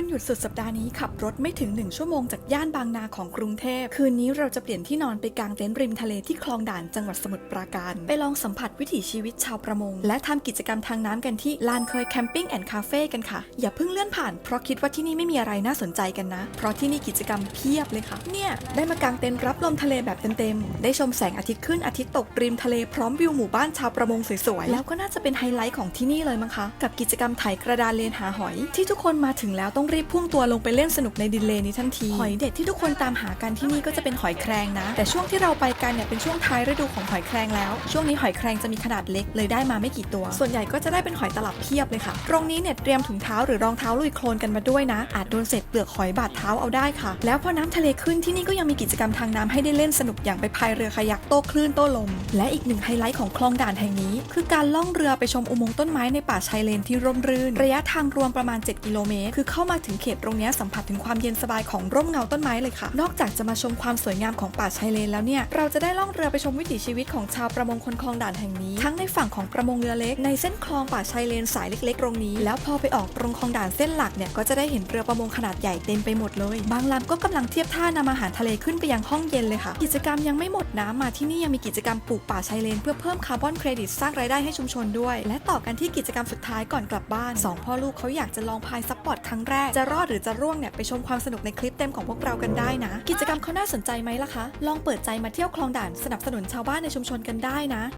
วันหยุดสุดสัปดาห์นี้ขับรถไม่ถึง 1 ชั่วโมงจากย่านบางนาของกรุงเทพ คืนนี้เราจะเปลี่ยนที่นอนไปกางเต็นท์ริมทะเลที่คลองด่านจังหวัดสมุทรปราการ ไปลองสัมผัสวิถีชีวิตชาวประมง และทำกิจกรรมทางน้ำกันที่ลานเคยแคมปิ้งแอนด์คาเฟ่กันค่ะ อย่าเพิ่งเลื่อนผ่านเพราะคิดว่าที่นี่ไม่มีอะไรน่าสนใจกันนะ เพราะที่นี่กิจกรรมเพียบเลยค่ะ เนี่ยได้มากางเต็นท์รับลมทะเลแบบเต็มๆได้ชมแสงอาทิตย์ขึ้นอาทิตย์ตกริมทะเลพร้อมวิวหมู่บ้านชาวประมงสวยๆแล้วก็น่าจะเป็นไฮไลท์ของที่นี่เลยมั้งคะกับกิจกรรมไถกระดานเลนหาหอย ที่ทุกคนมาถึงแล้วต้องรีบพุ่งตัวลงไปเล่นสนุกในดินเลนนี้ทันที หอยเด็ดที่ทุกคนตามหากันที่นี่ก็จะเป็นหอยแครงนะ แต่ช่วงที่เราไปกันเนี่ยเป็นช่วงท้ายฤดูของหอยแครงแล้ว ช่วงนี้หอยแครงจะมีขนาดเล็กเลยได้มาไม่กี่ตัว ส่วนใหญ่ก็จะได้เป็นหอยตลับเพียบเลยค่ะ ตรงนี้เนี่ยเตรียมถุงเท้าหรือรองเท้าลุยโคลนกันมาด้วยนะ อาจโดนเศษเปลือกหอยบาดเท้าเอาได้ค่ะ แล้วพอน้ำทะเลขึ้นที่นี่ก็ยังมีกิจกรรมทางน้ำให้ได้เล่นสนุกอย่างไปพายเรือคายักโต้คลื่นโต้ลม และอีกหนึ่งไฮไลท์ของคลองด่านแห่งนี้ คือการล่องเรือไปชมอุโมงค์ต้นไม้ในป่าชายเลนที่ร่มรื่น ระยะทางรวมประมาณ 7 กิโลเมตร คือเข้ามาถึงเขตตรงนี้สัมผัสถึงความเย็นสบายของร่มเงาต้นไม้เลยค่ะ นอกจากจะมาชมความสวยงามของป่าชายเลนแล้วเนี่ย เราจะได้ล่องเรือไปชมวิถีชีวิตของชาวประมงคนคลองด่านแห่งนี้ ทั้งในฝั่งของประมงเรือเล็กในเส้นคลองป่าชายเลนสายเล็กๆ ตรงนี้ แล้วพอไปออกตรงคลองด่านเส้นหลักเนี่ยก็จะได้เห็นเรือประมงขนาดใหญ่เต็มไปหมดเลย บางลำก็กำลังเทียบท่านำอาหารทะเลขึ้นไปยังห้องเย็นเลยค่ะ กิจกรรมยังไม่หมดนะมาที่นี่ยังมีกิจกรรมปลูกป่าชายเลน เพื่อเพิ่มคาร์บอนเครดิตสร้างรายได้ให้ชุมชนด้วย และต่อกันที่กิจกรรมสุดท้ายก่อนกลับบ้านสองพ่อลูกเขาอยากจะลองพายซับบอร์ดครั้งแรกจะรอดหรือจะร่วงเนี่ยไปชมความสนุกในคลิปเต็มของพวกเรากันได้นะ กิจกรรมเขาน่าสนใจไหมล่ะคะ ลองเปิดใจมาเที่ยวคลองด่านสนับสนุนชาวบ้านในชุมชนกันได้นะ